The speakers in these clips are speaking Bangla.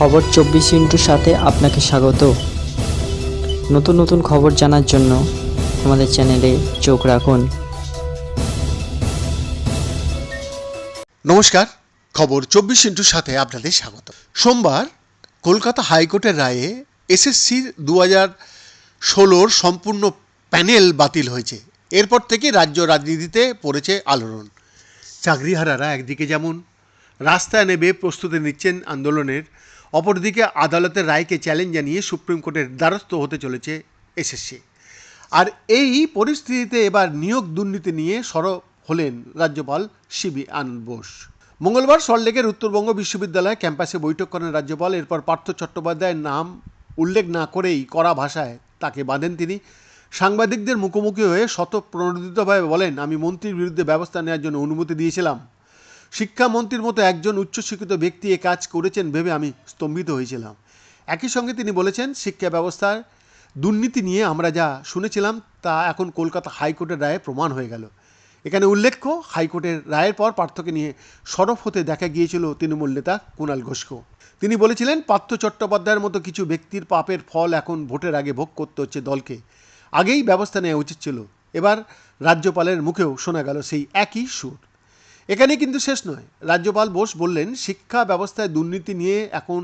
খবর চব্বিশ ইন্টুর সাথে আপনাকে স্বাগত। নতুন নতুন খবর জানার জন্য আমাদের চ্যানেলে চোখ রাখুন। নমস্কার, খবর চব্বিশ ইন্টুর সাথে আপনাদের স্বাগত। সোমবার কলকাতা হাইকোর্টের রায়ে এসএসসির দু হাজার ষোলোর সম্পূর্ণ প্যানেল বাতিল হয়েছে। এরপর থেকে রাজ্য রাজনীতিতে পড়েছে আলোড়ন। চাকরিহারারা একদিকে যেমন রাস্তায় নেবে প্রস্তুতি নিচ্ছেন আন্দোলনের। অপরদিকে আদালতের রায়কে চ্যালেঞ্জ জানিয়ে সুপ্রিম কোর্টের দ্বারস্থ হতে চলেছে এসএসসি। আর এই পরিস্থিতিতে এবার নিয়োগ দুর্নীতি নিয়ে সরব হলেন রাজ্যপাল শিবি আনন্দ বোস। মঙ্গলবার সল্টলেকের উত্তরবঙ্গ বিশ্ববিদ্যালয় ক্যাম্পাসে বৈঠক করেন রাজ্যপাল। এরপর পার্থ চট্টোপাধ্যায়ের নাম উল্লেখ না করেই কড়া ভাষায় তাকে বাঁধেন তিনি। সাংবাদিকদের মুখোমুখি হয়ে শত শতপ্রণোদিতভাবে বলেন, আমি মন্ত্রীর বিরুদ্ধে ব্যবস্থা নেওয়ার জন্য অনুমতি দিয়েছিলাম। শিক্ষামন্ত্রীর মতো একজন উচ্চশিক্ষিত ব্যক্তি এ কাজ করেছেন ভেবে আমি স্তম্ভিত হয়েছিলাম। একই সঙ্গে তিনি বলেছেন, শিক্ষা ব্যবস্থার দুর্নীতি নিয়ে আমরা যা শুনেছিলাম তা এখন কলকাতা হাইকোর্টের রায়ে প্রমাণ হয়ে গেল। এখানে উল্লেখ্য, হাইকোর্টের রায়ের পর পার্থকে নিয়ে সরব হতে দেখা গিয়েছিল তৃণমূল নেতা কুণাল ঘোষকেও। তিনি বলেছিলেন, পার্থ চট্টোপাধ্যায়ের মতো কিছু ব্যক্তির পাপের ফল এখন ভোটের আগে ভোগ করতে হচ্ছে দলকে। আগেই ব্যবস্থা নেওয়া উচিত ছিল। এবার রাজ্যপালের মুখেও শোনা গেল সেই একই সুর। এখানে কিন্তু শেষ নয়। রাজ্যপাল বোস বললেন, শিক্ষা ব্যবস্থায় দুর্নীতি নিয়ে এখন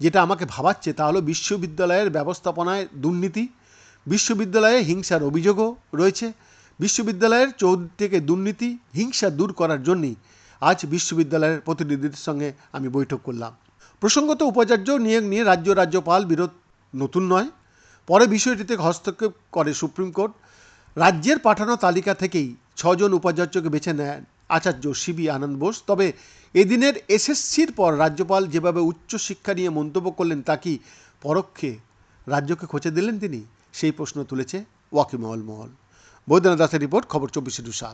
যেটা আমাকে ভাবাচ্ছে তা হলো বিশ্ববিদ্যালয়ের ব্যবস্থাপনায় দুর্নীতি। বিশ্ববিদ্যালয়ে হিংসার অভিযোগও রয়েছে। বিশ্ববিদ্যালয়ের চৌধুরী থেকে দুর্নীতি, হিংসা দূর করার জন্যই আজ বিশ্ববিদ্যালয়ের প্রতিনিধিদের সঙ্গে আমি বৈঠক করলাম। প্রসঙ্গত উপাচার্য নিয়োগ নিয়ে রাজ্য রাজ্যপাল বিরোধ নতুন নয়। পরে বিষয়টিতে হস্তক্ষেপ করে সুপ্রিম কোর্ট। রাজ্যের পাঠানো তালিকা থেকেই ছজন উপাচার্যকে বেছে নেন আচার্য সিবি আনন্দ বোস। তবে এদিনের এসএসসির পর রাজ্যপাল যেভাবে উচ্চশিক্ষা নিয়ে মন্তব্য করলেন, তা কি পরোক্ষে রাজ্যকে খোঁচে দিলেন তিনি? সেই প্রশ্ন তুলেছে ওয়াকিমহল মহল। বৈদ্যনাথ দাসের রিপোর্ট, খবর চব্বিশে সাত।